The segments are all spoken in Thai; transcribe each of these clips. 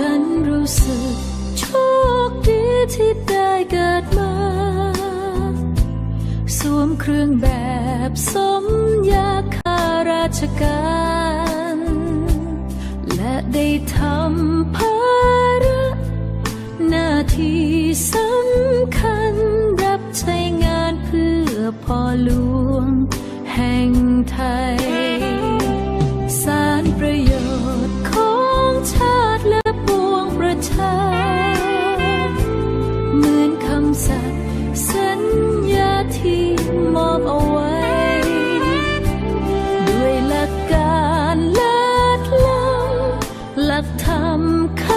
ฉันรู้สึกโชคดีที่ได้เกิดมา สวมเครื่องแบบสมยาข้าราชการ และได้ทำภาระหน้าที่สำคัญรับใช้งานเพื่อพ่อหลวงแห่งไทย ลักการเลิศล้ำหลักธรรมค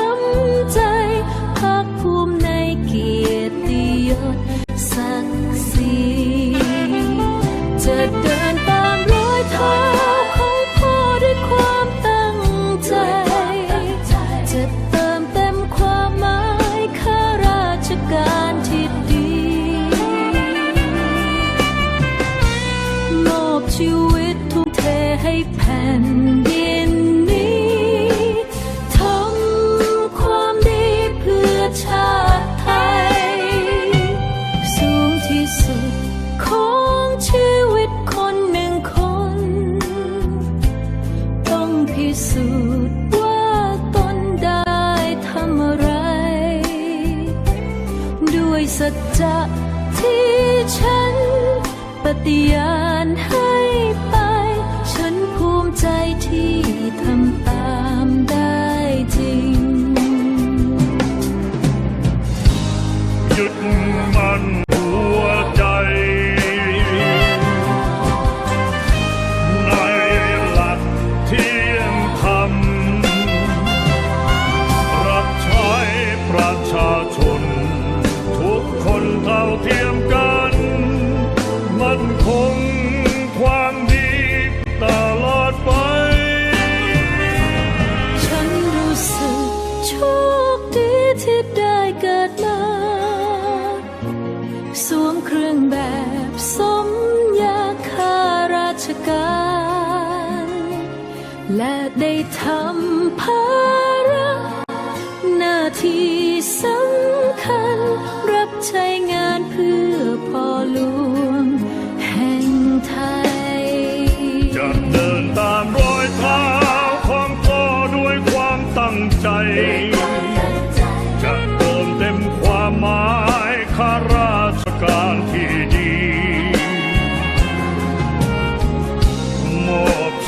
สัจจะที่ฉัน ปฏิญาณให้ไป ฉันภูมิใจที่ทำตามได้จริง หยุดมันหัว เท่าเทียมกัน มันคงความดีตลอดไป ฉันรู้สึกโชคดีที่ได้เกิดมา สวมเครื่องแบบสมยาข้าราชการ และได้ทำภาระหน้าที่